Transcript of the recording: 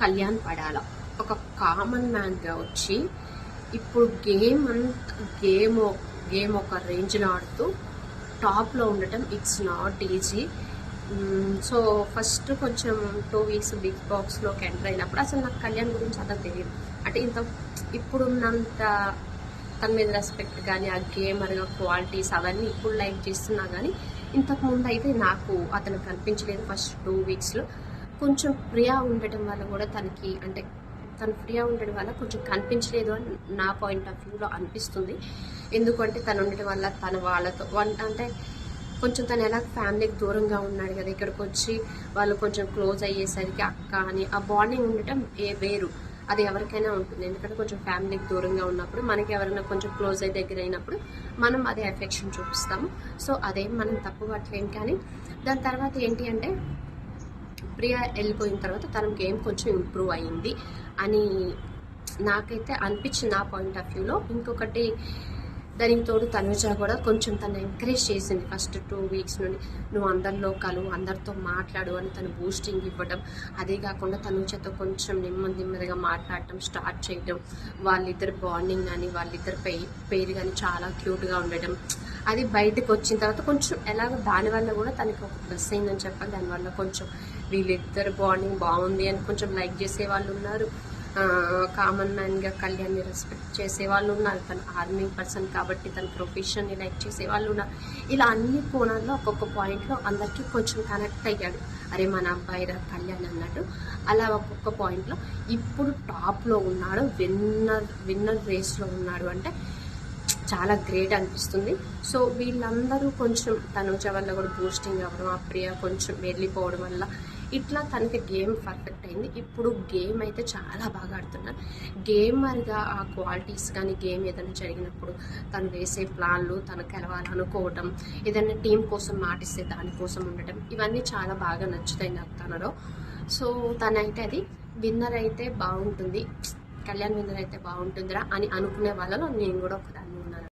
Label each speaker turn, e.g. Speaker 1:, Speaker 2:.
Speaker 1: కళ్యాణ్ పడాల. ఒక కామన్ మ్యాన్గా వచ్చి ఇప్పుడు గేమ్ అంత గేమ్ గేమ్ ఒక రేంజ్లో ఆడుతూ టాప్లో ఉండటం it's not easy so first కొంచెం టూ వీక్స్ బిగ్ బాక్స్లోకి ఎంటర్ అయినప్పుడు అసలు నాకు కళ్యాణ్ గురించి అంత తెలియదు. అంటే ఇంత ఇప్పుడున్నంత తన మీద రెస్పెక్ట్ కానీ ఆ గేమర్గా క్వాలిటీస్ అవన్నీ ఇప్పుడు లైక్ చేస్తున్నా కానీ ఇంతకుముందు అయితే నాకు అతను కనిపించలేదు ఫస్ట్ టూ వీక్స్లో కొంచెం ప్రియా ఉండటం వల్ల కూడా తనకి అంటే తను ఫ్రీగా ఉండడం వల్ల కొంచెం కనిపించలేదు అని నా పాయింట్ ఆఫ్ వ్యూలో అనిపిస్తుంది. ఎందుకంటే తను ఉండటం వల్ల తను వాళ్ళతో వన్- అంటే కొంచెం తను ఎలా ఫ్యామిలీకి దూరంగా ఉన్నాడు కదా ఇక్కడికి వచ్చి వాళ్ళు కొంచెం క్లోజ్ అయ్యేసరికి అక్క అని ఆ బాండింగ్ ఉండటం ఏ వేరు. అది ఎవరికైనా ఉంటుంది. ఎందుకంటే కొంచెం ఫ్యామిలీకి దూరంగా ఉన్నప్పుడు మనకి ఎవరైనా కొంచెం క్లోజ్ అయ్యి దగ్గర అయినప్పుడు మనం అదే ఎఫెక్షన్ చూపిస్తాము. సో అదేం మనం తప్పు పట్టలేం కానీ దాని తర్వాత ఏంటి అంటే ప్రియా వెళ్ళిపోయిన తర్వాత తన గేమ్ కొంచెం ఇంప్రూవ్ అయ్యింది అని నాకైతే అనిపించింది నా పాయింట్ ఆఫ్ వ్యూలో. ఇంకొకటి దానికి తోడు తనుజ కూడా కొంచెం తను ఎంకరేజ్ చేసింది ఫస్ట్ టూ వీక్స్ నుండి. నువ్వు అందరిలో కలు అందరితో మాట్లాడు అని తను బూస్టింగ్ ఇవ్వడం. అదే కాకుండా తనుజతో కొంచెం నెమ్మది నెమ్మదిగా మాట్లాడటం స్టార్ట్ చేయడం. వాళ్ళిద్దరు బాండింగ్ కానీ వాళ్ళిద్దరి పే పేరు కానీ చాలా క్యూట్గా ఉండడం. అది బయటకు వచ్చిన తర్వాత కొంచెం ఎలాగో దానివల్ల కూడా తనకి ఒక ప్లస్ అయిందని చెప్పాలి. దానివల్ల కొంచెం వీళ్ళిద్దరు బాండింగ్ బాగుంది అని కొంచెం లైక్ చేసే వాళ్ళు ఉన్నారు. కామన్ మ్యాన్గా కళ్యాణ్ని రెస్పెక్ట్ చేసే వాళ్ళు ఉన్నారు. తను ఆర్మీ పర్సన్ కాబట్టి తన ప్రొఫెషన్ని లైక్ చేసే వాళ్ళు ఉన్నారు. ఇలా అన్ని కోణాల్లో ఒక్కొక్క పాయింట్లో అందరికీ కొంచెం కనెక్ట్ అయ్యాడు. అరే మన అబ్బాయి రా కళ్యాణ్ అన్నట్టు అలా ఒక్కొక్క పాయింట్లో ఇప్పుడు టాప్లో ఉన్నాడు విన్నర్ విన్నర్ రేస్లో ఉన్నాడు. అంటే చాలా గ్రేట్ అనిపిస్తుంది. సో వీళ్ళందరూ కొంచెం తనుజ వల్ల కూడా బూస్టింగ్ అవ్వడం ఆ ప్రియ కొంచెం వెళ్ళిపోవడం వల్ల ఇట్లా తనకి గేమ్ పర్ఫెక్ట్ అయింది. ఇప్పుడు గేమ్ అయితే చాలా బాగా ఆడుతున్నాను గేమర్గా ఆ క్వాలిటీస్ కానీ గేమ్ ఏదైనా జరిగినప్పుడు తను వేసే ప్లాన్లు తను కలవాలనుకోవటం ఏదైనా టీం కోసం మాటిస్తే దానికోసం ఉండటం ఇవన్నీ చాలా బాగా నచ్చుతాయి నాకు తనలో. సో తనైతే అది విన్నర్ అయితే బాగుంటుంది. కళ్యాణ్ విన్నర్ అయితే బాగుంటుందిరా అని అనుకునే వాళ్ళలో నేను కూడా ఒకదాన్ని